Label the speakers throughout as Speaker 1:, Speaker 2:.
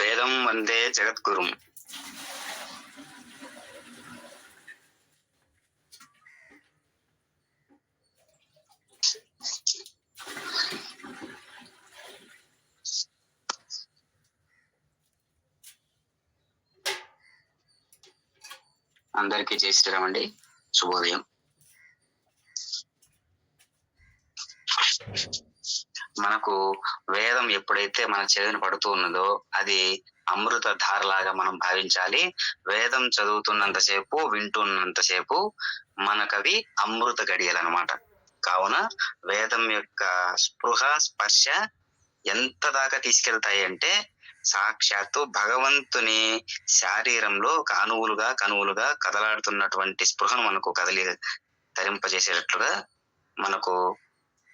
Speaker 1: వేదం వందే జగద్గురుం. అందరికీ జై శ్రీరామ్ అండి. శుభోదయం. మనకు వేదం ఎప్పుడైతే మన చెవిని పడుతూ ఉన్నదో అది అమృత ధారలాగా మనం భావించాలి. వేదం చదువుతున్నంతసేపు వింటున్నంతసేపు మనకవి అమృత గడియలు అనమాట కావున వేదం యొక్క స్పృహ స్పర్శ ఎంత దాకా తీసుకెళ్తాయి అంటే సాక్షాత్తు భగవంతుని శారీరంలో కానువులుగా కనువులుగా కదలాడుతున్నటువంటి స్పృహను మనకు కదలి తరింపజేసేటట్లుగా మనకు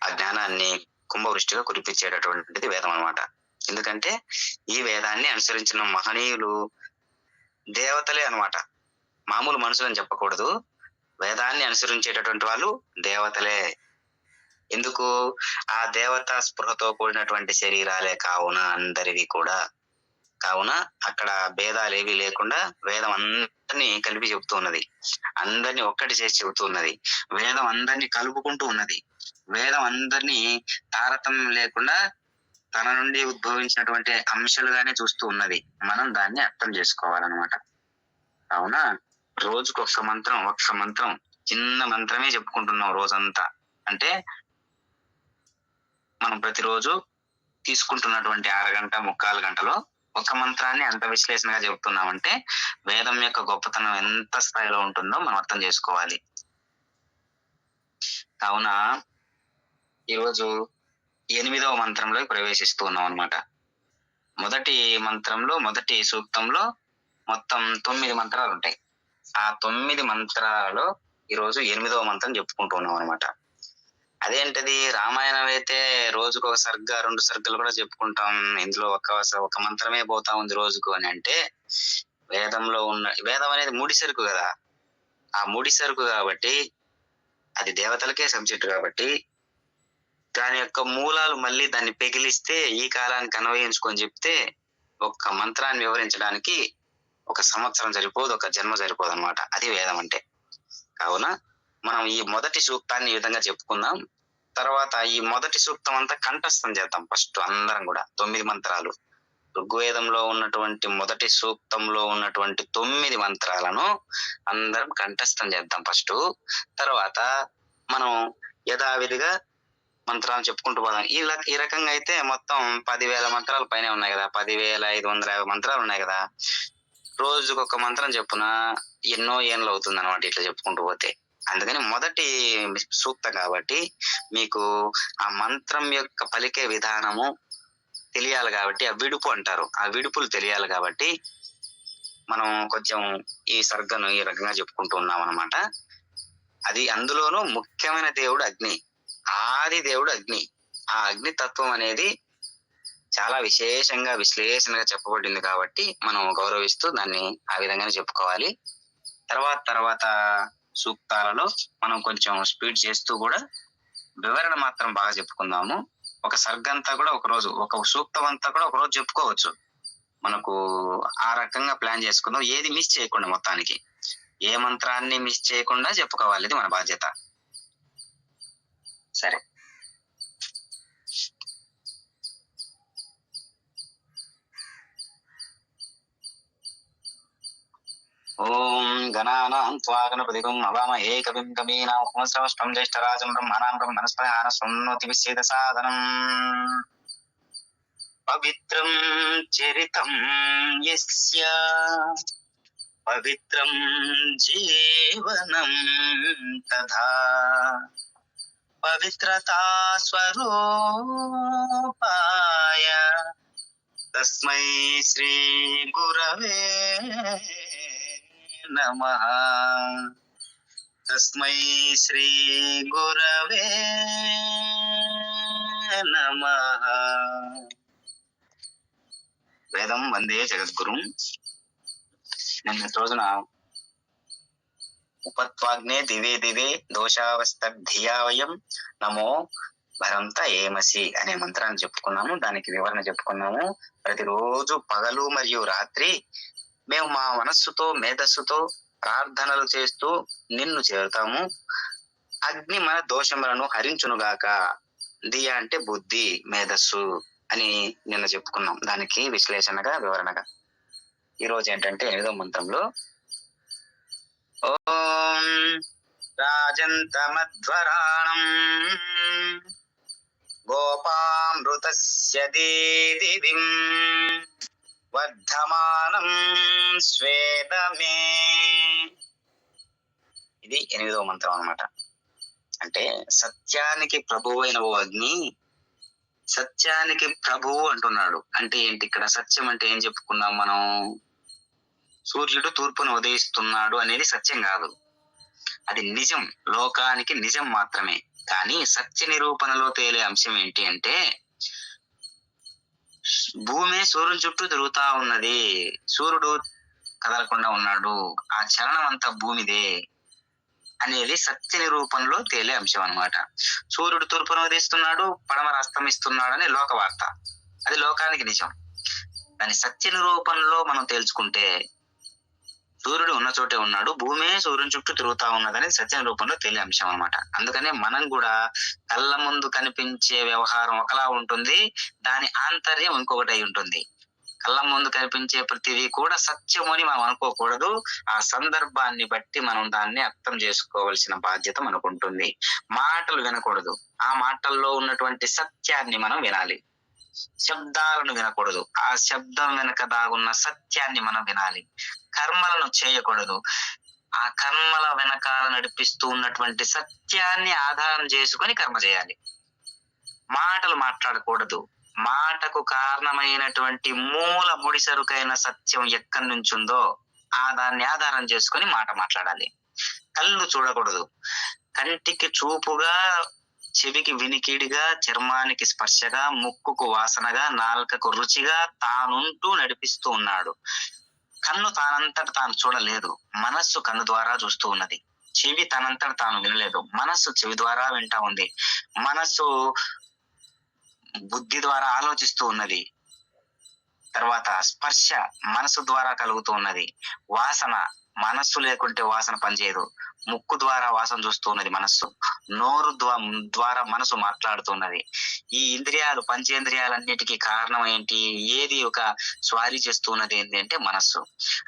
Speaker 1: ఆ జ్ఞానాన్ని కుంభవృష్టిగా కురిపించేటటువంటిది వేదం అన్నమాట. ఎందుకంటే ఈ వేదాన్ని అనుసరించిన మహనీయులు దేవతలే అన్నమాట. మామూలు మనుషులని చెప్పకూడదు. వేదాన్ని అనుసరించేటటువంటి వాళ్ళు దేవతలే. ఎందుకు? ఆ దేవత స్పృహతో కూడినటువంటి శరీరాలే కావున అందరివి కూడా. కావున అక్కడ భేదాలు ఏవి లేకుండా వేదం అందరినీ కలిపి చెబుతూ ఉన్నది. అందరినీ ఒక్కటి చేసి చెబుతూ ఉన్నది. వేదం అందరినీ కలుపుకుంటూ ఉన్నది. వేదం అందరినీ తారతమ్యం లేకుండా తన నుండి ఉద్భవించినటువంటి అంశాలుగానే చూస్తూ ఉన్నది మనం దాన్ని అర్థం చేసుకోవాలన్నమాట. కావున రోజుకు ఒక్క మంత్రం ఒక్క మంత్రం చిన్న మంత్రమే చెప్పుకుంటున్నాం రోజంతా. అంటే మనం ప్రతిరోజు తీసుకుంటున్నటువంటి అరగంట ముక్కాలు గంటలో ఒక మంత్రాన్ని అంత విశ్లేషణగా చెబుతున్నామంటే వేదం యొక్క గొప్పతనం ఎంత స్థాయిలో ఉంటుందో మనం అర్థం చేసుకోవాలి. కావున ఈరోజు ఎనిమిదవ మంత్రంలో ప్రవేశిస్తూ ఉన్నాం అనమాట మొదటి మంత్రంలో మొదటి సూక్తంలో మొత్తం తొమ్మిది మంత్రాలు ఉంటాయి. ఆ తొమ్మిది మంత్రాలలో ఈరోజు ఎనిమిదవ మంత్రం చెప్పుకుంటూ ఉన్నాం అనమాట అదేంటది? రామాయణం అయితే రోజుకు ఒక సర్గ రెండు సర్గలు కూడా చెప్పుకుంటాం. ఇందులో ఒక ఒక మంత్రమే పోతా ఉంది రోజుకు అని అంటే వేదంలో ఉన్న వేదం అనేది ముడి సరుకు కదా. ఆ ముడి సరుకు కాబట్టి అది దేవతలకే సబ్జెక్ట్ కాబట్టి దాని యొక్క మూలాలు మళ్ళీ దాన్ని పెగిలిస్తే ఈ కాలానికి అన్వయించుకొని చెప్తే ఒక్క మంత్రాన్ని వివరించడానికి ఒక సంవత్సరం సరిపోదు ఒక జన్మ సరిపోదు అనమాట అది వేదం అంటే. కావున మనం ఈ మొదటి సూక్తాన్ని ఈ విధంగా చెప్పుకుందాం. తర్వాత ఈ మొదటి సూక్తం అంతా కంఠస్థం చేద్దాం ఫస్ట్ అందరం కూడా. తొమ్మిది మంత్రాలు. ఋగ్వేదంలో ఉన్నటువంటి మొదటి సూక్తంలో ఉన్నటువంటి తొమ్మిది మంత్రాలను అందరం కంఠస్థం చేద్దాం ఫస్ట్. తర్వాత మనం యథావిధిగా మంత్రాలు చెప్పుకుంటూ పోదాం. ఈ ఈ రకంగా అయితే మొత్తం పదివేల మంత్రాలు పైన ఉన్నాయి కదా. పదివేల ఐదు వందల యాభై మంత్రాలు ఉన్నాయి కదా. రోజుకు ఒక మంత్రం చెప్పున ఎన్నో ఏళ్ళు అవుతుంది అనమాట ఇట్లా చెప్పుకుంటూ పోతే. అందుకని మొదటి సూక్తం కాబట్టి మీకు ఆ మంత్రం యొక్క పలికే విధానము తెలియాలి కాబట్టి ఆ విడుపు అంటారు. ఆ విడుపులు తెలియాలి కాబట్టి మనం కొంచెం ఈ సర్గను ఈ రకంగా చెప్పుకుంటూ ఉన్నాం అనమాట అది అందులోనూ ముఖ్యమైన దేవుడు అగ్ని. ఆది దేవుడు అగ్ని. ఆ అగ్ని తత్వం అనేది చాలా విశేషంగా విశ్లేషణగా చెప్పబడింది కాబట్టి మనం గౌరవిస్తూ దాన్ని ఆ విధంగానే చెప్పుకోవాలి. తర్వాత తర్వాత సూక్తాలలో మనం కొంచెం స్పీడ్ చేస్తూ కూడా వివరణ మాత్రం బాగా చెప్పుకుందాము. ఒక సర్గంతా కూడా ఒక రోజు ఒక సూక్తం అంతా కూడా ఒక రోజు చెప్పుకోవచ్చు. మనకు ఆ రకంగా ప్లాన్ చేసుకుందాం. ఏది మిస్ చేయకుండా మొత్తానికి. ఏ మంత్రాన్ని మిస్ చేయకుండా చెప్పుకోవాలి ఇది మన బాధ్యత. సరే. ఓం గణానాం త్వా గణపతిగం అవామహే కవిం కవీనాం ఉపమశ్రవష్టం జ్యేష్ఠరాజం బ్రహ్మణాం బ్రహ్మణస్పయాన శృణోతి విచ్ఛేద సాధనం. పవిత్రం చరితం యస్య పవిత్రం జీవనం తథా. పవిత్రతా స్వరూపాయ తస్మై శ్రీ గురవే నమ. తస్మై శ్రీ గురవే నమ. వేదం వందే జగద్గురు. నిన్నటి రోజున ఉపత్వాగ్నే దివే దివే దోషావస్థియా వయం నమో భరంత ఏమసి అనే మంత్రాన్ని చెప్పుకున్నాము. దానికి వివరణ చెప్పుకున్నాము. ప్రతిరోజు పగలు మరియు రాత్రి మేము మా మనస్సుతో మేధస్సుతో ప్రార్థనలు చేస్తూ నిన్ను చేరుతాము. అగ్ని మన దోషములను హరించునుగాక. దియ అంటే బుద్ధి మేధస్సు అని నిన్న చెప్పుకున్నాం. దానికి విశ్లేషణగా వివరణగా. ఈ రోజు ఏంటంటే ఎనిమిదో మంత్రంలో ఓం రాజంతమధ్వరాణం గోపామృతస్య దేదివిం వర్ధమానం స్వేదమే. ఇది ఎనిమిదవ మంత్రం అన్నమాట. అంటే సత్యానికి ప్రభువు అయిన ఓ అగ్ని సత్యానికి ప్రభువు అంటున్నాడు. అంటే ఏంటి ఇక్కడ సత్యం అంటే ఏం చెప్పుకున్నాం మనం? సూర్యుడు తూర్పును ఉదయిస్తున్నాడు అనేది సత్యం కాదు. అది నిజం. లోకానికి నిజం మాత్రమే. కానీ సత్య నిరూపణలో తేలే అంశం ఏంటి అంటే భూమి సూర్యుని చుట్టూ తిరుగుతా ఉన్నది. సూర్యుడు కదలకుండా ఉన్నాడు. ఆ చలనం అంతా భూమిదే అనేది సత్య నిరూపణలో తేలే అంశం అన్నమాట. సూర్యుడు తూర్పును ఉదయిస్తున్నాడు పడమర అస్తమిస్తున్నాడు అనే లోక వార్త అది లోకానికి నిజం. దాని సత్య నిరూపణలో మనం తేల్చుకుంటే సూర్యుడు ఉన్న చోటే ఉన్నాడు. భూమే సూర్యుని చుట్టూ తిరుగుతా ఉన్నదని సత్య రూపంలో తెలియ అంశం అనమాట అందుకనే మనం కూడా కళ్ళ ముందు కనిపించే వ్యవహారం ఒకలా ఉంటుంది. దాని ఆంతర్యం ఇంకొకటి అయి ఉంటుంది. కళ్ళ ముందు కనిపించే ప్రతిదీ కూడా సత్యము అని మనం అనుకోకూడదు. ఆ సందర్భాన్ని బట్టి మనం దాన్ని అర్థం చేసుకోవాల్సిన బాధ్యత మనకు ఉంటుంది మాటలు వినకూడదు. ఆ మాటల్లో ఉన్నటువంటి సత్యాన్ని మనం వినాలి. శబ్దాలను వినకూడదు. ఆ శబ్దం వెనక దాగున్న సత్యాన్ని మనం వినాలి. కర్మలను చేయకూడదు. ఆ కర్మల వెనకాల నడిపిస్తూ ఉన్నటువంటి సత్యాన్ని ఆధారం చేసుకొని కర్మ చేయాలి. మాటలు మాట్లాడకూడదు. మాటకు కారణమైనటువంటి మూల ముడిసరుకైన సత్యం ఎక్కడి నుంచి ఉందో ఆ దాన్ని ఆధారం చేసుకొని మాట మాట్లాడాలి. కళ్ళు చూడకూడదు. కంటికి చూపుగా చెవికి వినికిడిగా చర్మానికి స్పర్శగా ముక్కుకు వాసనగా నాలుకకు రుచిగా తానుంటూ నడిపిస్తూ ఉన్నాడు. కన్ను తానంతట తాను చూడలేదు. మనస్సు కన్ను ద్వారా చూస్తూ ఉన్నది. చెవి తనంతట తాను వినలేదు. మనస్సు చెవి ద్వారా వింటా ఉంది. మనస్సు బుద్ధి ద్వారా ఆలోచిస్తూ ఉన్నది. తర్వాత స్పర్శ మనసు ద్వారా కలుగుతూ ఉన్నది. వాసన మనస్సు లేకుంటే వాసన పనిచేయదు. ముక్కు ద్వారా వాసన చూస్తూ ఉన్నది మనస్సు నోరు ద్వారా మనసు మాట్లాడుతున్నది. ఈ ఇంద్రియాలు పంచేంద్రియాలన్నిటికీ కారణం ఏంటి? ఏది ఒక స్వారీ చేస్తున్నది ఏంటి అంటే మనస్సు.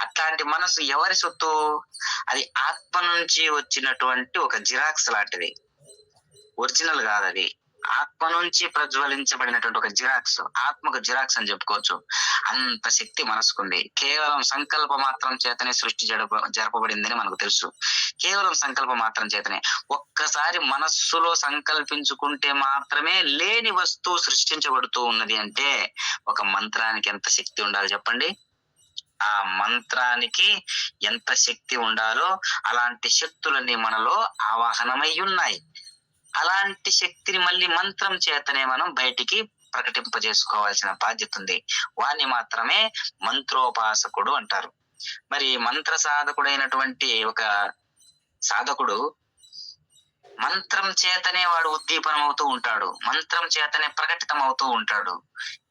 Speaker 1: అట్లాంటి మనస్సు ఎవరి సొత్తు? అది ఆత్మ నుంచి వచ్చినటువంటి ఒక జిరాక్స్ లాంటిది. ఒరిజినల్ కాదు అది ఆత్మ నుంచి ప్రజ్వలించబడినటువంటి ఒక జిరాక్స్ ఆత్మకు జిరాక్స్ అని చెప్పుకోవచ్చు. అంత శక్తి మనసుకుంది. కేవలం సంకల్ప మాత్రం చేతనే సృష్టి జరప జరపబడిందని మనకు తెలుసు. కేవలం సంకల్ప మాత్రం చేతనే. ఒక్కసారి మనస్సులో సంకల్పించుకుంటే మాత్రమే లేని వస్తువు సృష్టించబడుతూ ఉన్నది అంటే ఒక మంత్రానికి ఎంత శక్తి ఉండాలి చెప్పండి? ఆ మంత్రానికి ఎంత శక్తి ఉండాలో అలాంటి శక్తులన్నీ మనలో ఆవాహనమై ఉన్నాయి. అలాంటి శక్తిని మళ్ళీ మంత్రం చేతనే మనం బయటికి ప్రకటింపజేసుకోవాల్సిన బాధ్యత ఉంది. వాణ్ణి మాత్రమే మంత్రోపాసకుడు అంటారు. మరి మంత్ర సాధకుడైనటువంటి ఒక సాధకుడు మంత్రం చేతనే వాడు ఉద్దీపనం అవుతూ ఉంటాడు. మంత్రం చేతనే ప్రకటితం అవుతూ ఉంటాడు.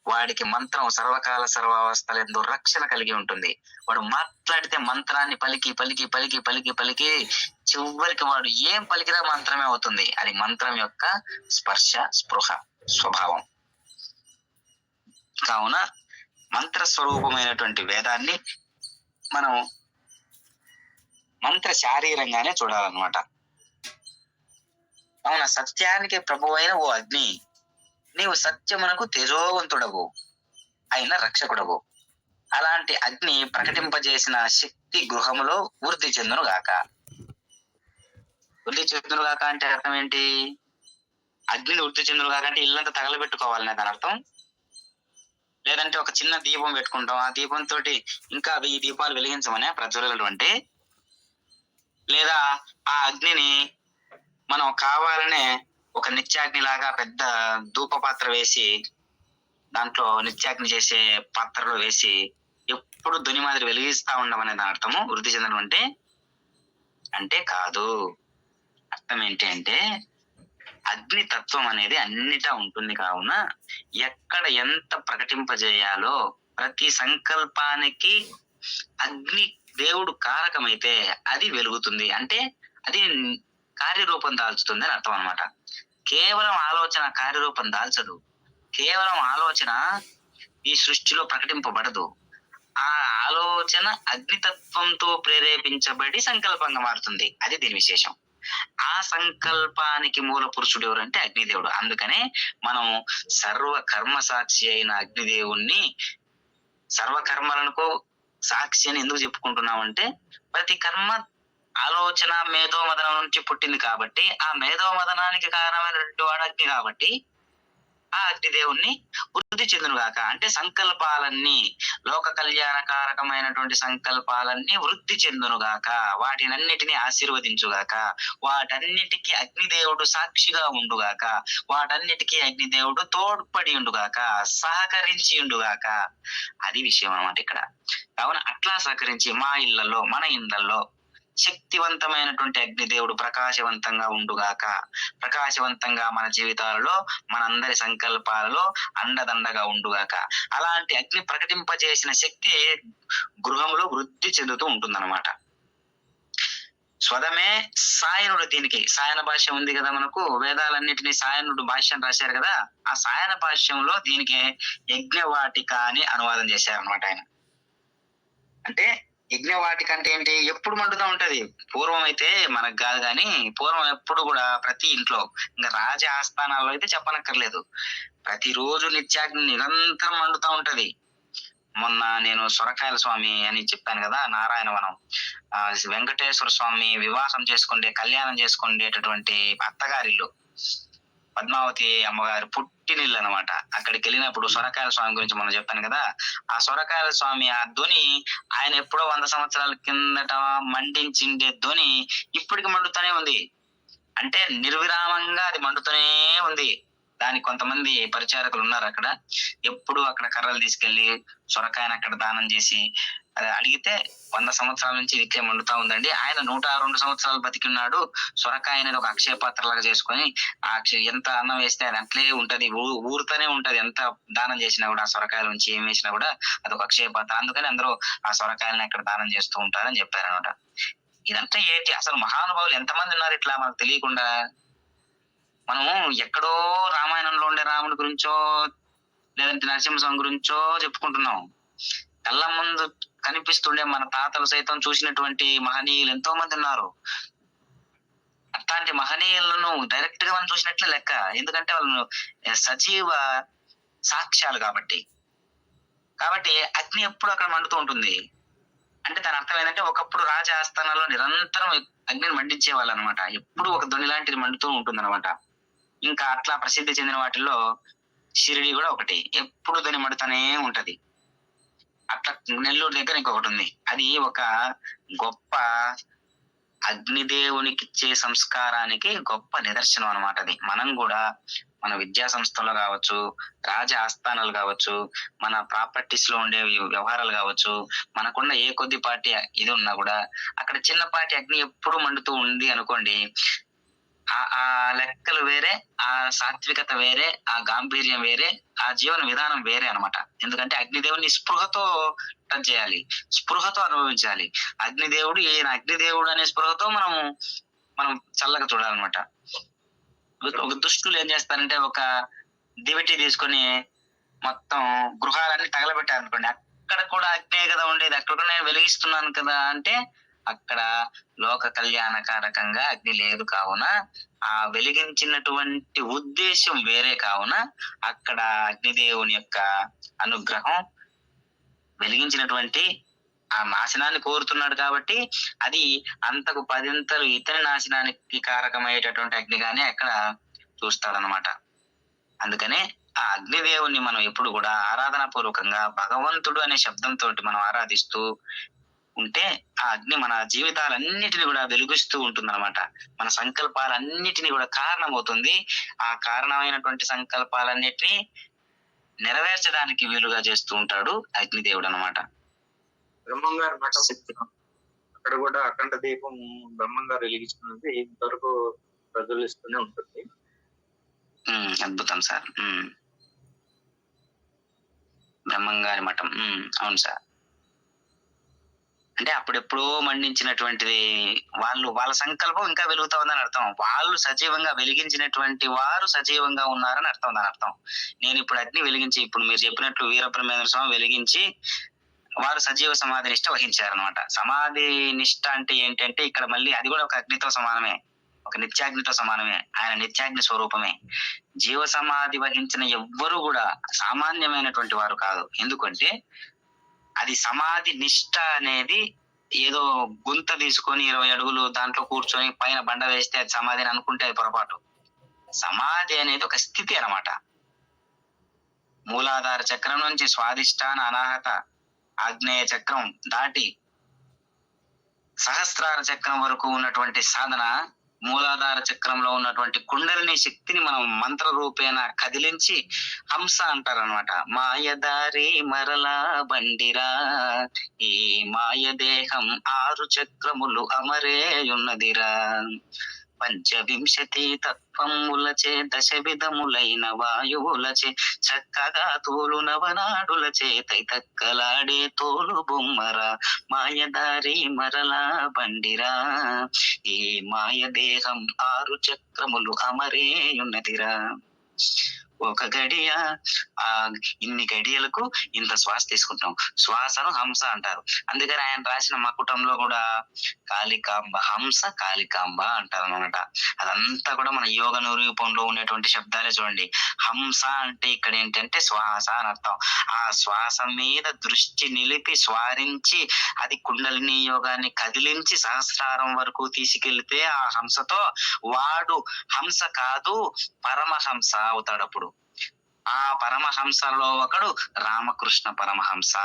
Speaker 1: వాడికి మంత్రం సర్వకాల సర్వావస్థలందు రక్షణ కలిగి ఉంటుంది. వాడు మాట్లాడితే మంత్రాన్ని పలికి పలికి పలికి పలికి పలికి చివరికి వాడు ఏం పలికినా మంత్రమే అవుతుంది. అది మంత్రం యొక్క స్పర్శ స్పృహ స్వభావం. కావున మంత్ర స్వరూపమైనటువంటి వేదాన్ని మనం మంత్ర శారీరంగానే చూడాలన్నమాట. అవున? సత్యానికి ప్రభువైన ఓ అగ్ని. నీవు సత్యమునకు తేజోవంతుడవు అయిన రక్షకుడవు. అలాంటి అగ్ని ప్రకటింపజేసిన శక్తి గృహములో వృద్ధి చెందును గాక. వృద్ధి చెందును గాక అంటే అర్థం ఏంటి? అగ్నిని వృద్ధి చెందును గాక అంటే ఇల్లంతా తగలబెట్టుకోవాలనే దాని అర్థం? లేదంటే ఒక చిన్న దీపం పెట్టుకుంటాం. ఆ దీపంతో ఇంకా వెయ్యి దీపాలు వెలిగించమనే ప్రజ్వలలు అంటే లేదా ఆ అగ్నిని మనం కావాలనే ఒక నిత్యాగ్ని లాగా పెద్ద ధూప పాత్ర వేసి దాంట్లో నిత్యాగ్ని చేసే పాత్రలో వేసి ఎప్పుడు దుని మాదిరి వెలిగిస్తా ఉండమనే దాని అర్థము వృద్ధి చెందడం అంటే అంటే కాదు. అర్థం ఏంటి అంటే అగ్ని తత్వం అనేది అన్నిటా ఉంటుంది కావున ఎక్కడ ఎంత ప్రకటింపజేయాలో ప్రతి సంకల్పానికి అగ్ని దేవుడు కారకమైతే అది వెలుగుతుంది. అంటే అది కార్యరూపం దాల్చుతుంది అని అర్థం అనమాట కేవలం ఆలోచన కార్యరూపం దాల్చదు. కేవలం ఆలోచన ఈ సృష్టిలో ప్రకటింపబడదు. ఆ ఆలోచన అగ్నితత్వంతో ప్రేరేపించబడి సంకల్పంగా మారుతుంది. అది దీని విశేషం. ఆ సంకల్పానికి మూల పురుషుడు ఎవరంటే అగ్నిదేవుడు. అందుకనే మనం సర్వ కర్మ సాక్షి అయిన అగ్నిదేవుణ్ణి సర్వకర్మలకు సాక్షి అని ఎందుకు చెప్పుకుంటున్నామంటే ప్రతి కర్మ ఆలోచన మేధోమదనం నుంచి పుట్టింది కాబట్టి ఆ మేధోమదనానికి కారణమైనటువంటి వాడు అగ్ని కాబట్టి ఆ అగ్నిదేవుణ్ణి వృద్ధి చెందునుగాక అంటే సంకల్పాలన్నీ లోక కళ్యాణకారకమైనటువంటి సంకల్పాలన్నీ వృద్ధి చెందునుగాక వాటినన్నిటిని ఆశీర్వదించుగాక వాటన్నిటికీ అగ్నిదేవుడు సాక్షిగా ఉండుగాక వాటన్నిటికీ అగ్నిదేవుడు తోడ్పడి ఉండుగాక సహకరించి ఉండుగాక అది విషయం అన్నమాట ఇక్కడ. కావున అట్లా సహకరించి మా ఇళ్ళలో మన ఇళ్ళలో శక్తివంతమైనటువంటి అగ్నిదేవుడు ప్రకాశవంతంగా ఉండుగాక ప్రకాశవంతంగా మన జీవితాలలో మనందరి సంకల్పాలలో అండదండగా ఉండుగాక. అలాంటి అగ్ని ప్రకటింపజేసిన శక్తి గృహంలో వృద్ధి చెందుతూ ఉంటుందన్నమాట. స్వదమే సాయనుడు దీనికి. సాయన భాష్యం ఉంది కదా మనకు. వేదాలన్నింటినీ సాయనుడు భాష్యం రాశారు కదా. ఆ సాయన భాష్యంలో దీనికి యజ్ఞవాటిక అని అనువాదం చేశారు అనమాట ఆయన. అంటే యజ్ఞవాటిక అంటే ఏంటి ఎప్పుడు మండుతూ ఉంటది? పూర్వం అయితే మనకు కాదు కానీ పూర్వం ఎప్పుడు కూడా ప్రతి ఇంట్లో ఇంకా రాజ ఆస్థానాల్లో అయితే చెప్పనక్కర్లేదు. ప్రతిరోజు నిత్యాగ్ని నిరంతరం మండుతూ ఉంటది. మొన్న నేను సొరకాయల స్వామి అని చెప్పాను కదా నారాయణవనం. ఆ వెంకటేశ్వర స్వామి వివాహం చేసుకుంటే కళ్యాణం చేసుకునేటటువంటి అత్తగారిల్లు. పద్మావతి అమ్మగారి పుట్టినిల్లు అనమాట అక్కడికి వెళ్ళినప్పుడు సొరకాయల స్వామి గురించి మనం చెప్పాను కదా ఆ సొరకాయల స్వామి ఆ ధ్వని ఆయన ఎప్పుడో వంద సంవత్సరాల కిందట మండించిండే ధ్వని ఇప్పటికి మండుతూనే ఉంది. అంటే నిర్విరామంగా అది మండుతూనే ఉంది. దానికి కొంతమంది పరిచారకులు ఉన్నారు అక్కడ. ఎప్పుడు అక్కడ కర్రలు తీసుకెళ్ళి సొరకాయని అక్కడ దానం చేసి అడిగితే వంద సంవత్సరాల నుంచి విద్య మండుతా ఉందండి. ఆయన నూట రెండు సంవత్సరాలు బతికున్నాడు. సొరకాయ అనేది ఒక అక్షయ పాత్ర లాగా చేసుకొని ఆ ఎంత అన్నం వేస్తే అది అట్లే ఉంటది. ఊ- ఊరుతూనే ఉంటది. ఎంత దానం చేసినా కూడా ఆ సొరకాయల నుంచి ఏం వేసినా కూడా అది ఒక అక్షయ పాత్ర. అందుకని అందరూ ఆ సొరకాయలని అక్కడ దానం చేస్తూ ఉంటారని చెప్పారనమాట ఇదంతా ఏంటి? అసలు మహానుభావులు ఎంతమంది ఉన్నారు ఇట్లా మనకు తెలియకుండా? మనము ఎక్కడో రామాయణంలో ఉండే రాముడి గురించో లేదంటే నరసింహస్వామి గురించో చెప్పుకుంటున్నాం. కళ్ళ ముందు కనిపిస్తుండే మన తాతలు సైతం చూసినటువంటి మహనీయులు ఎంతో మంది ఉన్నారు. అట్లాంటి మహనీయులను డైరెక్ట్గా మనం చూసినట్లే లెక్క. ఎందుకంటే వాళ్ళు సజీవ సాక్ష్యాలు కాబట్టి. కాబట్టి అగ్ని ఎప్పుడు అక్కడ మండుతూ ఉంటుంది. అంటే దాని అర్థం ఏంటంటే ఒకప్పుడు రాజ ఆస్థానాల్లో నిరంతరం అగ్నిని మండించే వాళ్ళు అనమాట ఎప్పుడు ఒక ధ్వని లాంటిది మండుతూ ఉంటుంది అనమాట ఇంకా అట్లా ప్రసిద్ధి చెందిన వాటిల్లో షిరిడి కూడా ఒకటి. ఎప్పుడు ధ్వని మండుతూనే ఉంటది. అట్లా నెల్లూరు దగ్గర ఇంకొకటి ఉంది. అది ఒక గొప్ప అగ్నిదేవునికి ఇచ్చే సంస్కారానికి గొప్ప నిదర్శనం అన్నమాట అది. మనం కూడా మన విద్యా సంస్థల్లో కావచ్చు రాజ ఆస్థానాలు కావచ్చు మన ప్రాపర్టీస్లో ఉండే వ్యవహారాలు కావచ్చు మనకున్న ఏ కొద్దిపాటి ఇది ఉన్నా కూడా అక్కడ చిన్నపాటి అగ్ని ఎప్పుడు మండుతూ ఉంది అనుకోండి ఆ ఆ లెక్కలు వేరే ఆ సాత్వికత వేరే ఆ గాంభీర్యం వేరే ఆ జీవన విధానం వేరే అన్నమాట. ఎందుకంటే అగ్నిదేవుని స్పృహతో టచ్ చేయాలి స్పృహతో అనుభవించాలి. అగ్నిదేవుడు ఈయన అగ్నిదేవుడు అనే స్పృహతో మనం మనం చల్లగా చూడాలన్నమాట. ఒక దుష్టులు ఏం చేస్తారంటే ఒక దివిటి తీసుకొని మొత్తం గృహాలన్నీ తగలబెట్టారు అనుకోండి అక్కడ కూడా అగ్నే కదా ఉండేది అక్కడ కూడా నేను వెలిగిస్తున్నాను కదా అంటే అక్కడ లోక కళ్యాణకారకంగా అగ్ని లేదు కావున ఆ వెలిగించినటువంటి ఉద్దేశం వేరే కావున అక్కడ అగ్నిదేవుని యొక్క అనుగ్రహం వెలిగించినటువంటి ఆ నాశనాన్ని కోరుతున్నాడు కాబట్టి అది అంతకు పదింతలు ఇతని నాశనానికి కారకమయ్యేటటువంటి అగ్నిగానే అక్కడ చూస్తాడనమాట అందుకనే ఆ అగ్నిదేవుని మనం ఎప్పుడు కూడా ఆరాధన పూర్వకంగా భగవంతుడు అనే శబ్దంతో మనం ఆరాధిస్తూ ఉంటే ఆ అగ్ని మన జీవితాలన్నిటిని కూడా వెలుగుస్తూ ఉంటుంది అనమాట మన సంకల్పాలన్నిటిని కూడా కారణమవుతుంది. ఆ కారణమైనటువంటి సంకల్పాలన్నిటిని నెరవేర్చడానికి వీలుగా చేస్తూ ఉంటాడు అగ్నిదేవుడు అనమాట
Speaker 2: బ్రహ్మం గారి మఠం అక్కడ కూడా అఖండ దీపం బ్రహ్మం గారు వెలిగించుకున్నది ఇంతవరకు ప్రజ్వలిస్తూనే ఉంటుంది.
Speaker 1: అద్భుతం సార్. బ్రహ్మంగారి మఠం. అవును సార్. అంటే అప్పుడెప్పుడో మండించినటువంటిది వాళ్ళు వాళ్ళ సంకల్పం ఇంకా వెలుగుతా ఉందని అర్థం. వాళ్ళు సజీవంగా వెలిగించినటువంటి వారు సజీవంగా ఉన్నారని అర్థం దాని అర్థం. నేను ఇప్పుడు అగ్ని వెలిగించి ఇప్పుడు మీరు చెప్పినట్లు వీరబ్రహ్మేంద్ర స్వామి వెలిగించి వారు సజీవ సమాధి నిష్ట వహించారనమాట సమాధి నిష్ట అంటే ఏంటంటే ఇక్కడ మళ్ళీ అది కూడా ఒక అగ్నితో సమానమే. ఒక నిత్యాగ్నితో సమానమే. ఆయన నిత్యాగ్ని స్వరూపమే. జీవ సమాధి వహించిన ఎవ్వరూ కూడా సామాన్యమైనటువంటి వారు కాదు. ఎందుకంటే అది సమాధి నిష్ట అనేది ఏదో గుంత తీసుకొని ఇరవై అడుగులు దాంట్లో కూర్చొని పైన బండ వేస్తే అది సమాధి అని అనుకుంటే అది పొరపాటు. సమాధి అనేది ఒక స్థితి అన్నమాట. మూలాధార చక్రం నుంచి స్వాదిష్టాన అనాహత ఆగ్నేయ చక్రం దాటి సహస్రార చక్రం వరకు ఉన్నటువంటి సాధన మూలాధార చక్రంలో ఉన్నటువంటి కుండలిని శక్తిని మనం మంత్ర రూపేణ కదిలించి హంస అంటారనమాట మాయదారి మరలా బండిరా. ఈ మాయ దేహం ఆరు చక్రములు అమరే ఉన్నదిరా పంచవింశతి తత్వములచే దశ విధములైన వాయువులచే చక్కగా తోలు నవనాడులచే తైతక్కలాడే తోలు బొమ్మరా మాయదారి మరలా బండిరా. ఈ మాయ దేహం ఆరు చక్రములు అమరేయున్నదిరా ఒక గడియ ఆ ఇన్ని గడియలకు ఇంత శ్వాస తీసుకుంటాం శ్వాసను హంస అంటారు. అందుకని ఆయన రాసిన మకుటంలో కూడా కాళికాంబ హంస కాళికాంబ అంటారు అనమాట అదంతా కూడా మన యోగ రూపంలో ఉండేటువంటి శబ్దాలే చూడండి. హంస అంటే ఇక్కడ ఏంటంటే శ్వాస అని అర్థం. ఆ శ్వాస మీద దృష్టి నిలిపి స్వారించి అది కుండలిని యోగాన్ని కదిలించి సహస్రారం వరకు తీసుకెళ్తే ఆ హంసతో వాడు హంస కాదు పరమహంస అవుతాడు అప్పుడు. ఆ పరమహంసలో ఒకడు రామకృష్ణ పరమహంస.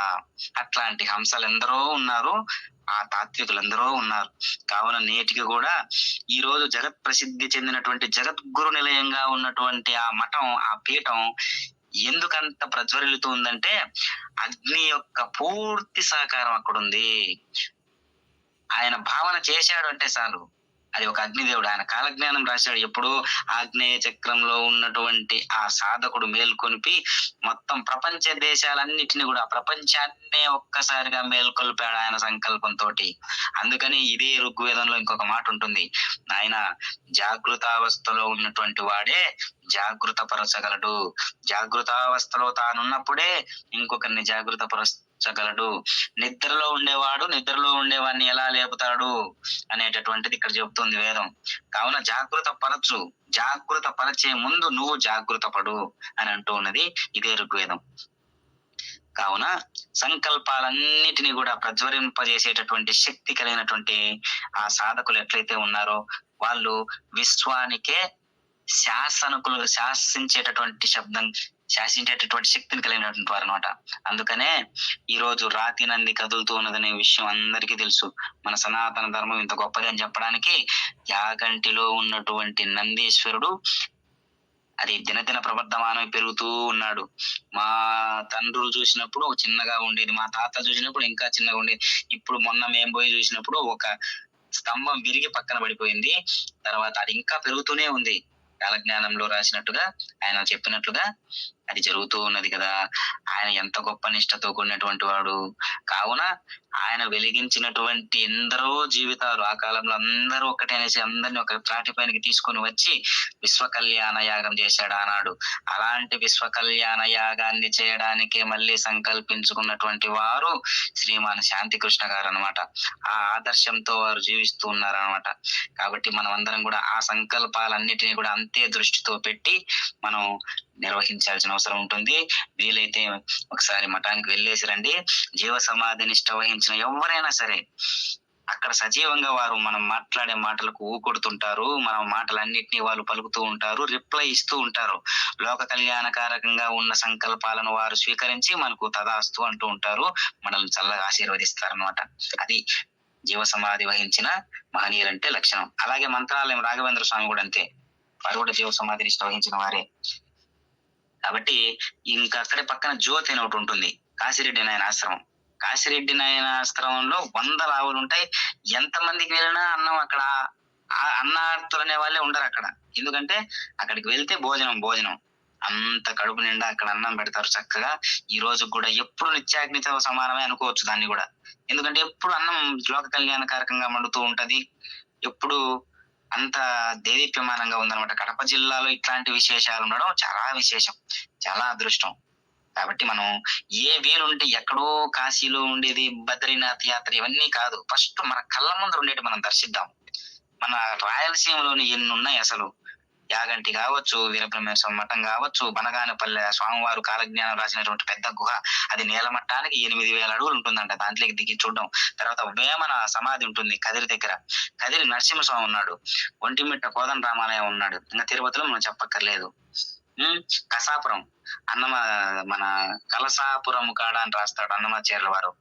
Speaker 1: అట్లాంటి హంసలు ఎందరో ఉన్నారు ఆ తాత్వికులు ఎందరో ఉన్నారు. కావున నేటికి కూడా ఈ రోజు జగత్ ప్రసిద్ధి చెందినటువంటి జగద్గురు నిలయంగా ఉన్నటువంటి ఆ మఠం ఆ పీఠం ఎందుకంత ప్రజ్వరిల్లుతుందంటే అగ్ని యొక్క పూర్తి సహకారం అక్కడుంది. ఆయన భావన చేశాడు అంటే చాలు. అది ఒక అగ్నిదేవుడు ఆయన కాలజ్ఞానం రాశాడు. ఎప్పుడు ఆగ్నేయ చక్రంలో ఉన్నటువంటి ఆ సాధకుడు మేల్కొనిపి మొత్తం ప్రపంచ దేశాలన్నిటిని కూడా ప్రపంచాన్నే ఒక్కసారిగా మేల్కొల్పాడు ఆయన సంకల్పంతో అందుకని ఇదే ఋగ్వేదంలో ఇంకొక మాట ఉంటుంది. ఆయన జాగృతావస్థలో ఉన్నటువంటి వాడే జాగృత పరచగలడు జాగృతావస్థలో తానున్నప్పుడే ఇంకొకరిని జాగృత పరచగలడు నిద్రలో ఉండేవాడు నిద్రలో ఉండేవాడిని ఎలా లేపుతాడు అనేటటువంటిది ఇక్కడ చెబుతుంది వేదం. కావున జాగృత పరచు. జాగృత పరచే ముందు నువ్వు జాగృత పడు అని అంటూ ఉన్నది ఇదే ఋగ్వేదం. కావున సంకల్పాలన్నిటినీ కూడా ప్రజ్వరింపజేసేటటువంటి శక్తి కలిగినటువంటి ఆ సాధకులు ఎట్లయితే ఉన్నారో వాళ్ళు విశ్వానికే శాసనకులు శాసించేటటువంటి శబ్దం శాసించేటటువంటి శక్తిని కలిగినటువంటి వారు అనమాట అందుకనే ఈ రోజు రాతి నంది కదులుతూ ఉన్నదనే విషయం అందరికీ తెలుసు. మన సనాతన ధర్మం ఇంత గొప్పది అని చెప్పడానికి యాగంటిలో ఉన్నటువంటి నందీశ్వరుడు అది దినదిన ప్రవర్ధమానం పెరుగుతూ ఉన్నాడు. మా తండ్రులు చూసినప్పుడు చిన్నగా ఉండేది మా తాత చూసినప్పుడు ఇంకా చిన్నగా ఉండేది. ఇప్పుడు మొన్న మేము పోయి చూసినప్పుడు ఒక స్తంభం విరిగి పక్కన పడిపోయింది. తర్వాత అది ఇంకా పెరుగుతూనే ఉంది. కాలజ్ఞానంలో రాసినట్టుగా ఆయన చెప్పినట్లుగా అది జరుగుతూ ఉన్నది కదా. ఆయన ఎంత గొప్ప నిష్టతో కూడినటువంటి వాడు. కావున ఆయన వెలిగించినటువంటి ఎందరో జీవితాలు ఆ కాలంలో అందరూ ఒక్కటే అనేసి అందరిని ఒక త్రాటి పైనకి తీసుకొని వచ్చి విశ్వ కళ్యాణ యాగం చేశాడు ఆనాడు. అలాంటి విశ్వ కళ్యాణ యాగాన్ని చేయడానికి మళ్ళీ సంకల్పించుకున్నటువంటి వారు శ్రీమాన్ శాంతి కృష్ణ గారు అనమాట ఆ ఆదర్శంతో వారు జీవిస్తూ ఉన్నారనమాట కాబట్టి మనం అందరం కూడా ఆ సంకల్పాలన్నిటినీ కూడా అంతే దృష్టితో పెట్టి మనం నిర్వహించాల్సిన అవసరం ఉంటుంది. వీలైతే ఒకసారి మఠానికి వెళ్ళేసి రండి. జీవ సమాధి నిష్ట వహించిన ఎవరైనా సరే అక్కడ సజీవంగా వారు మనం మాట్లాడే మాటలకు ఊకొడుతుంటారు. మన మాటలన్నిటినీ వాళ్ళు పలుకుతూ ఉంటారు రిప్లై ఇస్తూ ఉంటారు. లోక కళ్యాణకారకంగా ఉన్న సంకల్పాలను వారు స్వీకరించి మనకు తదాస్తు అంటూ ఉంటారు. మనల్ని చల్లగా ఆశీర్వదిస్తారనమాట అది జీవ సమాధి వహించిన మహనీయులంటే లక్షణం. అలాగే మంత్రాలయం రాఘవేంద్ర స్వామి కూడా అంతే. వారు కూడా జీవ సమాధి నిష్ట వహించిన వారే. కాబట్టి ఇంకా అక్కడే పక్కన జ్యోతి అని ఒకటి ఉంటుంది. కాశిరెడ్డి నాయన ఆశ్రమం. కాశిరెడ్డి నాయన ఆశ్రమంలో వందల ఆవులు ఉంటాయి. ఎంత మందికి వెళ్ళినా అన్నం అక్కడ అన్నార్తులు అన్నార్థులు అనే వాళ్ళే ఉండరు అక్కడ. ఎందుకంటే అక్కడికి వెళ్తే భోజనం భోజనం. అంత కడుపు నిండా అక్కడ అన్నం పెడతారు చక్కగా. ఈ రోజు కూడా ఎప్పుడు నిత్యాగ్నితో సమానమే అనుకోవచ్చు దాన్ని కూడా. ఎందుకంటే ఎప్పుడు అన్నం లోక కళ్యాణకారకంగా మండుతూ ఉంటది. ఎప్పుడు అంత దేదీప్యమానంగా ఉందన్నమాట. కడప జిల్లాలో ఇట్లాంటి విశేషాలు ఉండడం చాలా విశేషం చాలా అదృష్టం. కాబట్టి మనం ఏ వీలుంటే ఎక్కడో కాశీలో ఉండేది బద్రీనాథ్ యాత్ర ఇవన్నీ కాదు. ఫస్ట్ మన కళ్ళ ముందు ఉండేటి మనం దర్శిద్దాం. మన రాయలసీమలోని ఎన్ని ఉన్నాయి అసలు. యాగంటి కావచ్చు వీరబ్రహ్మేశ్వర మఠం కావచ్చు బనగానపల్లె స్వామివారు కాలజ్ఞానం రాసినటువంటి పెద్ద గుహ అది నేలమట్టానికి ఎనిమిది వేల అడుగులు ఉంటుందంట. దాంట్లోకి దిగి చూడడం. తర్వాత వేమన సమాధి ఉంటుంది కదిరి దగ్గర. కదిరి నరసింహస్వామి ఉన్నాడు. ఒంటిమిట్ట కోదన రామాలయం ఉన్నాడు. ఇంకా తిరుపతిలో మనం చెప్పక్కర్లేదు. ఉమ్, కసాపురం. అన్నమ మన కలసాపురం కాడ అని రాస్తాడు అన్నమాచార్యుల వారు.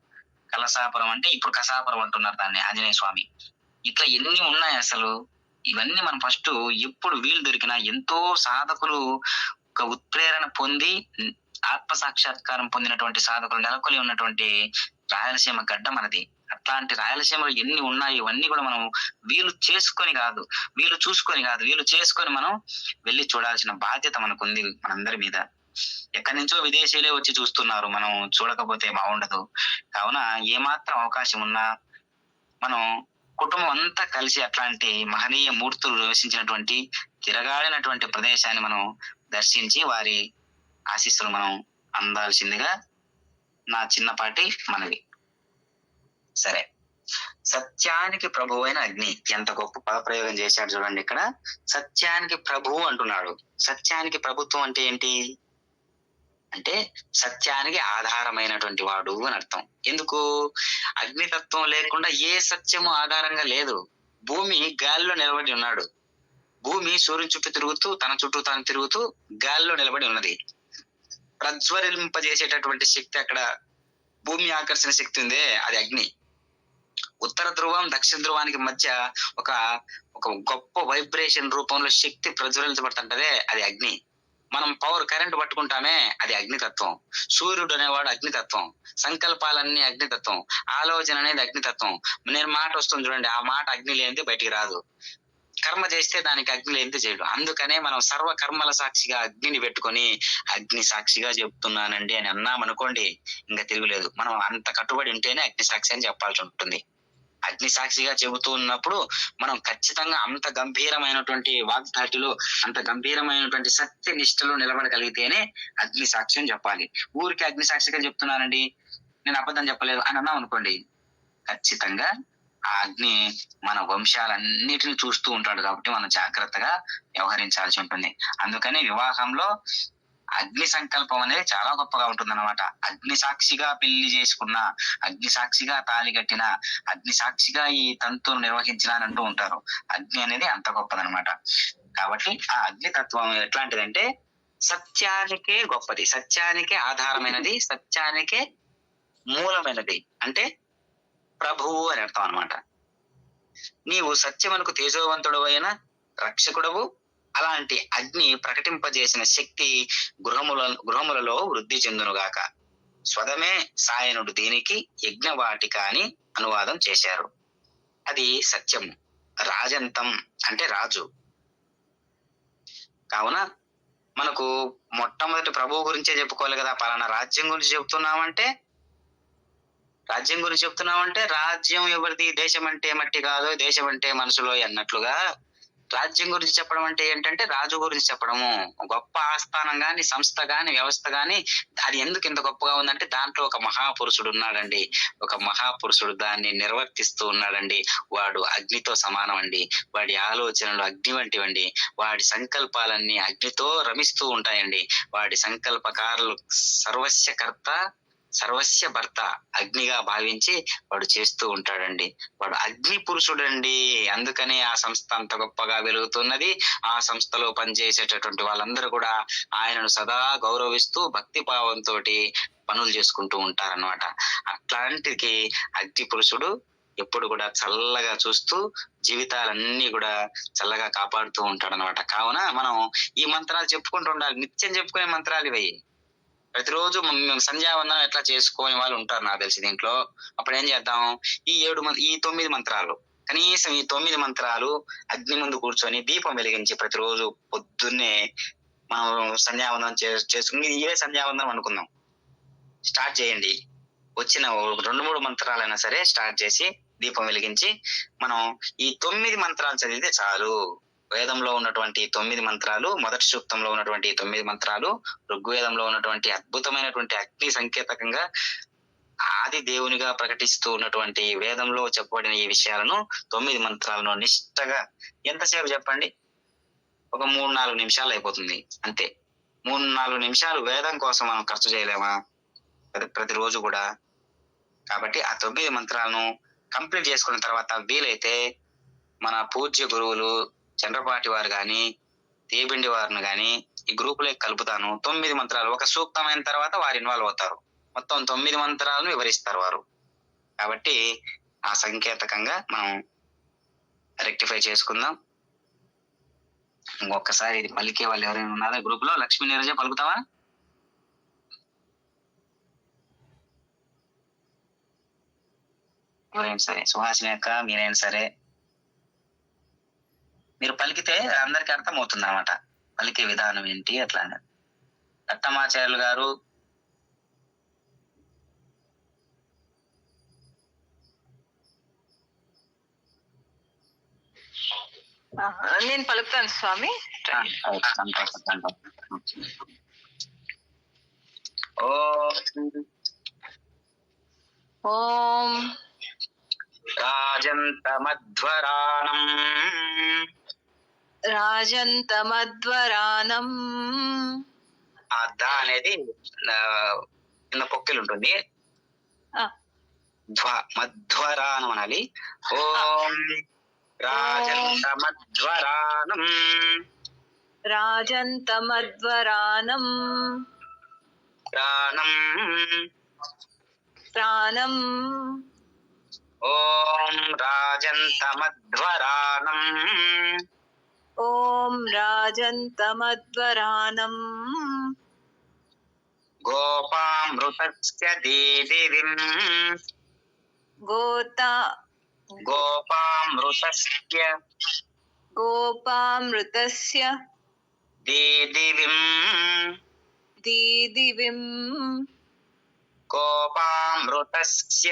Speaker 1: కలసాపురం అంటే ఇప్పుడు కసాపురం అంటున్నారు దాన్ని ఆంజనేయ స్వామి. ఇట్లా ఎన్ని ఉన్నాయి అసలు? ఇవన్నీ మనం ఫస్ట్ ఎప్పుడు వీలు దొరికినా ఎంతో సాధకులు ఒక ఉత్ప్రేరణ పొంది ఆత్మ సాక్షాత్కారం పొందినటువంటి సాధకులు నెలకొలి ఉన్నటువంటి రాయలసీమ గడ్డ మనది. అట్లాంటి రాయలసీమలో ఎన్ని ఉన్నాయి ఇవన్నీ కూడా మనం వీలు చేసుకొని కాదు వీలు చూసుకొని కాదు వీలు చేసుకొని మనం వెళ్ళి చూడాల్సిన బాధ్యత మనకు ఉంది మనందరి మీద. ఎక్కడి నుంచో విదేశీయులే వచ్చి చూస్తున్నారు మనం చూడకపోతే బాగుండదు. కావున ఏమాత్రం అవకాశం ఉన్నా మనం కుటుంబం అంతా కలిసి అట్లాంటి మహనీయ మూర్తులు నివసించినటువంటి తిరగాడినటువంటి ప్రదేశాన్ని మనం దర్శించి వారి ఆశీస్సులు మనం అందాల్సిందిగా నా చిన్నపాటి మనవి. సరే. సత్యానికి ప్రభు అయిన అగ్ని ఎంత గొప్ప పదప్రయోగం చేశాడు చూడండి ఇక్కడ. సత్యానికి ప్రభువు అంటున్నాడు. సత్యానికి ప్రభుత్వం అంటే ఏంటి? అంటే సత్యానికి ఆధారమైనటువంటి వాడు అని అర్థం. ఎందుకు? అగ్నితత్వం లేకుండా ఏ సత్యము ఆధారంగా లేదు. భూమి గాలిలో నిలబడి ఉన్నాడు. భూమి సూర్యుని చుట్టూ తిరుగుతూ తన చుట్టూ తాను తిరుగుతూ గాలిలో నిలబడి ఉన్నది. ప్రజ్వరింపజేసేటటువంటి శక్తి అక్కడ భూమి ఆకర్షణ శక్తి ఉందే అది అగ్ని. ఉత్తర ధ్రువం దక్షిణ ధ్రువానికి మధ్య ఒక ఒక గొప్ప వైబ్రేషన్ రూపంలో శక్తి ప్రజ్వలించబడుతుంటదే అది అగ్ని. మనం పవర్ కరెంట్ పట్టుకుంటామే అది అగ్నితత్వం. సూర్యుడు అనేవాడు అగ్నితత్వం. సంకల్పాలన్నీ అగ్నితత్వం. ఆలోచన అనేది అగ్నితత్వం. నేను మాట వస్తుంది చూడండి ఆ మాట అగ్ని లేనిది బయటికి రాదు. కర్మ చేస్తే దానికి అగ్ని లేనిది చేయడు. అందుకనే మనం సర్వ కర్మల సాక్షిగా అగ్నిని పెట్టుకొని అగ్ని సాక్షిగా చెప్తున్నానండి అని అన్నామనుకోండి ఇంకా తిరుగులేదు. మనం అంత కట్టుబడి ఉంటేనే అగ్ని సాక్షి అని చెప్పాల్సి ఉంటుంది. అగ్ని సాక్షిగా చెబుతూ ఉన్నప్పుడు మనం ఖచ్చితంగా అంత గంభీరమైనటువంటి వాగ్దాటిలో అంత గంభీరమైనటువంటి సత్య నిష్టలో నిలబడగలిగితేనే అగ్ని సాక్ష్యం చెప్పాలి. ఊరికి అగ్ని సాక్షిగా చెప్తున్నానండి. నేను అబద్ధం చెప్పలేదు అని అన్నాం అనుకోండి ఖచ్చితంగా ఆ అగ్ని మన వంశాలన్నిటిని చూస్తూ ఉంటాడు కాబట్టి మనం జాగ్రత్తగా వ్యవహరించాల్సి ఉంటుంది. అందుకని వివాహంలో అగ్ని సంకల్పం అనేది చాలా గొప్పగా ఉంటుంది అనమాట అగ్ని సాక్షిగా పెళ్ళి చేసుకున్న అగ్ని సాక్షిగా తాళి కట్టిన అగ్ని సాక్షిగా ఈ తంతును నిర్వహించిన అని అంటూ ఉంటారు. అగ్ని అనేది అంత గొప్పదనమాట కాబట్టి ఆ అగ్ని తత్వం ఎట్లాంటిదంటే సత్యానికే గొప్పది. సత్యానికే ఆధారమైనది సత్యానికే మూలమైనది. అంటే ప్రభువు అని అర్థం అనమాట నీవు సత్యమునకు తేజోవంతుడు అయిన రక్షకుడవు అలాంటి అగ్ని ప్రకటింపజేసిన శక్తి గృహముల గృహములలో వృద్ధి చెందునుగాక. స్వదమే సాయనుడు దీనికి యజ్ఞవాటిక అని అనువాదం చేశారు. అది సత్యం. రాజంతం అంటే రాజు. కావున మనకు మొట్టమొదటి ప్రభువు గురించే చెప్పుకోవాలి కదా. పలానా రాజ్యం గురించి చెప్తున్నామంటే రాజ్యం గురించి చెప్తున్నామంటే రాజ్యం ఎవరిది? దేశం అంటే మట్టి కాదు దేశం అంటే మనసులో అన్నట్లుగా రాజ్యం గురించి చెప్పడం అంటే ఏంటంటే రాజు గురించి చెప్పడము. గొప్ప ఆస్థానం గాని సంస్థ గాని వ్యవస్థ గాని అది ఎందుకు ఇంత గొప్పగా ఉందంటే దాంట్లో ఒక మహాపురుషుడు ఉన్నాడండి. ఒక మహాపురుషుడు దాన్ని నిర్వర్తిస్తూ ఉన్నాడండి. వాడు అగ్నితో సమానం అండి వాడి ఆలోచనలు అగ్ని వంటివండి. వాడి సంకల్పాలన్నీ అగ్నితో రమిస్తూ ఉంటాయండి. వాడి సంకల్పకారులు సర్వస్యకర్త సర్వస్య భర్త అగ్నిగా భావించి వాడు చేస్తూ ఉంటాడండి. వాడు అగ్ని పురుషుడండి. అందుకనే ఆ సంస్థ అంత గొప్పగా వెలుగుతున్నది. ఆ సంస్థలో పనిచేసేటటువంటి వాళ్ళందరూ కూడా ఆయనను సదా గౌరవిస్తూ భక్తి భావంతో పనులు చేసుకుంటూ ఉంటారన్నమాట. అట్లాంటికి అగ్ని పురుషుడు ఎప్పుడు కూడా చల్లగా చూస్తూ జీవితాలన్నీ కూడా చల్లగా కాపాడుతూ ఉంటాడు అనమాట కావున మనం ఈ మంత్రాలు చెప్పుకుంటూ ఉండాలి. నిత్యం చెప్పుకునే మంత్రాలు ఇవి. ప్రతిరోజు మేము సంధ్యావందనం ఎట్లా చేసుకోని వాళ్ళు ఉంటారు నాకు తెలిసి దీంట్లో. అప్పుడు ఏం చేద్దాం? ఈ ఏడు మంది ఈ తొమ్మిది మంత్రాలు. కనీసం ఈ తొమ్మిది మంత్రాలు అగ్ని ముందు కూర్చొని దీపం వెలిగించి ప్రతిరోజు పొద్దున్నే మనం సంధ్యావందనం చేసుకుని ఇదే సంధ్యావందనం అనుకుందాం. స్టార్ట్ చేయండి. వచ్చిన రెండు మూడు మంత్రాలైనా సరే స్టార్ట్ చేసి దీపం వెలిగించి మనం ఈ తొమ్మిది మంత్రాలు చదివితే చాలు. వేదంలో ఉన్నటువంటి తొమ్మిది మంత్రాలు మొదటి సూక్తంలో ఉన్నటువంటి తొమ్మిది మంత్రాలు ఋగ్వేదంలో ఉన్నటువంటి అద్భుతమైనటువంటి అగ్ని సంకేతకంగా ఆది దేవునిగా ప్రకటిస్తూ ఉన్నటువంటి వేదంలో చెప్పబడిన ఈ విషయాలను తొమ్మిది మంత్రాలను నిష్టగా ఎంతసేపు చెప్పండి? ఒక మూడు నాలుగు నిమిషాలు అయిపోతుంది. అంతే. మూడు నాలుగు నిమిషాలు వేదం కోసం మనం ఖర్చు చేయలేమా? ప్రతిరోజు కూడా. కాబట్టి ఆ తొమ్మిది మంత్రాలను కంప్లీట్ చేసుకున్న తర్వాత వీలైతే మన పూజ్య గురువులు చంద్రపాటి వారు కానీ తీబిండి వారిని కానీ ఈ గ్రూపులోకి కలుపుతాను. తొమ్మిది మంత్రాలు. ఒక సూక్తమైన తర్వాత వారు ఇన్వాల్వ్ అవుతారు. మొత్తం తొమ్మిది మంత్రాలను వివరిస్తారు వారు. కాబట్టి ఆ సంకేతకంగా మనం రెక్టిఫై చేసుకుందాం. ఇంకొకసారి ఇది పలికే వాళ్ళు ఎవరైనా ఉన్నారా గ్రూప్లో? లక్ష్మీ నీరజ పలుకుతావా? ఎవరైనా సరే సుహాసిని అక్క మీరైనా సరే. మీరు పలికితే అందరికి అర్థం అవుతుంది అనమాట పలికే విధానం ఏంటి అట్లా అని రత్తమాచార్యులు గారు
Speaker 3: నేను పలుకుతాను స్వామి.
Speaker 1: ఓం. రాజంతమధ్వరాణం.
Speaker 3: రాజంతమధ్వరానం
Speaker 1: ఆ ద అనేది కింద పొక్కిలు ఉంటుంది
Speaker 3: ఆ,
Speaker 1: ధ్వ మధ్వరానం అనాలి. ఓం రాజంతమధ్వరానం
Speaker 3: రాజంతమధ్వరానం
Speaker 1: ప్రాణం.
Speaker 3: ప్రాణం.
Speaker 1: ఓం రాజంతమధ్వరానం
Speaker 3: ఓం రాజంతమధ్వరానం
Speaker 1: గోపామృతస్య దీదివిం
Speaker 3: గోత
Speaker 1: గోపామృతస్య
Speaker 3: గోపామృతస్య
Speaker 1: దీదివిం
Speaker 3: దీదివిం
Speaker 1: గోపామృతస్య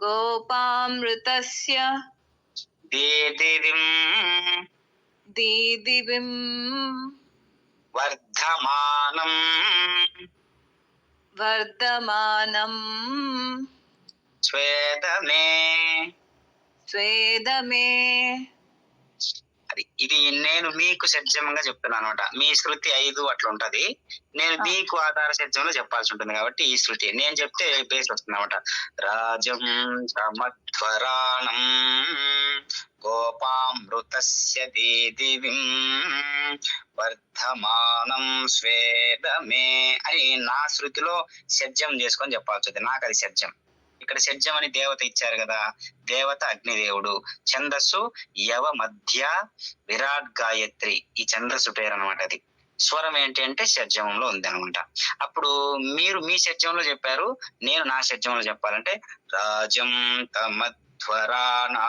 Speaker 3: గోపామృతస్య
Speaker 1: దీదివిం
Speaker 3: దీదివిం
Speaker 1: వర్ధమానం
Speaker 3: వర్ధమానం
Speaker 1: స్వేదమే
Speaker 3: స్వేదమే
Speaker 1: అది ఇది నేను మీకు సజ్జమంగా చెప్తున్నాను అనమాట. మీ శృతి ఐదు అట్లా ఉంటది. నేను. మీకు ఆధార సజ్జంలో చెప్పాల్సి ఉంటుంది కాబట్టి ఈ శృతి. నేను చెప్తే బేస్ వస్తుంది అనమాట. రాజం సమధ్వరాణం గోపామృతస్య దేదివిం వర్ధమానం స్వేదమే అని నా శృతిలో సజ్జం చేసుకొని చెప్పాల్సింది నాకు అది సజ్జం ఇక్కడ సజ్జం అని దేవత ఇచ్చారు కదా. దేవత అగ్నిదేవుడు. ఛందస్సు యవ మధ్య విరాట్ గాయత్రి. ఈ ఛందస్సు పేరు అనమాట అది. స్వరం ఏంటి అంటే షడ్జమంలో ఉంది అనమాట అప్పుడు మీరు మీ షడ్జంలో చెప్పారు. నేను నా షడ్జంలో చెప్పాలంటే రాజం తమధ్వరానా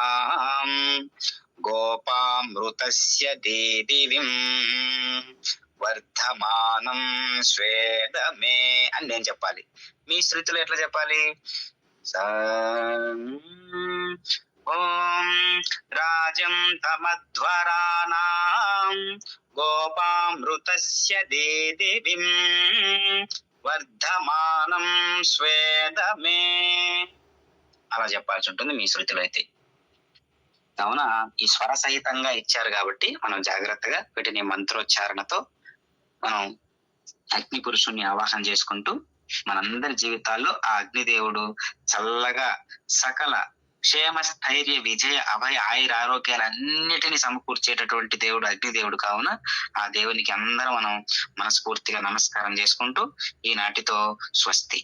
Speaker 1: గోపామృతస్య దేదివిం వర్ధమానం స్వేదమే అని నేను చెప్పాలి. మీ శృతిలో ఎట్లా చెప్పాలి? ఓం రాజం తమధ్వరాణం గోపామృతస్య దేదివిం వర్ధమానం స్వేదమే అలా చెప్పాల్సి ఉంటుంది మీ శృతిలో అయితే. కావున ఈ స్వర సహితంగా ఇచ్చారు కాబట్టి మనం జాగ్రత్తగా వీటిని మంత్రోచ్చారణతో మనం అగ్ని పురుషుణ్ణి ఆవాహన చేసుకుంటూ మనందరి జీవితాల్లో ఆ అగ్నిదేవుడు చల్లగా సకల క్షేమ స్థైర్య విజయ అభయ ఆయుర ఆరోగ్యాలన్నిటిని సమకూర్చేటటువంటి దేవుడు అగ్నిదేవుడు కావున ఆ దేవునికి అందరం మనం మనస్ఫూర్తిగా నమస్కారం చేసుకుంటూ ఈనాటితో స్వస్తి.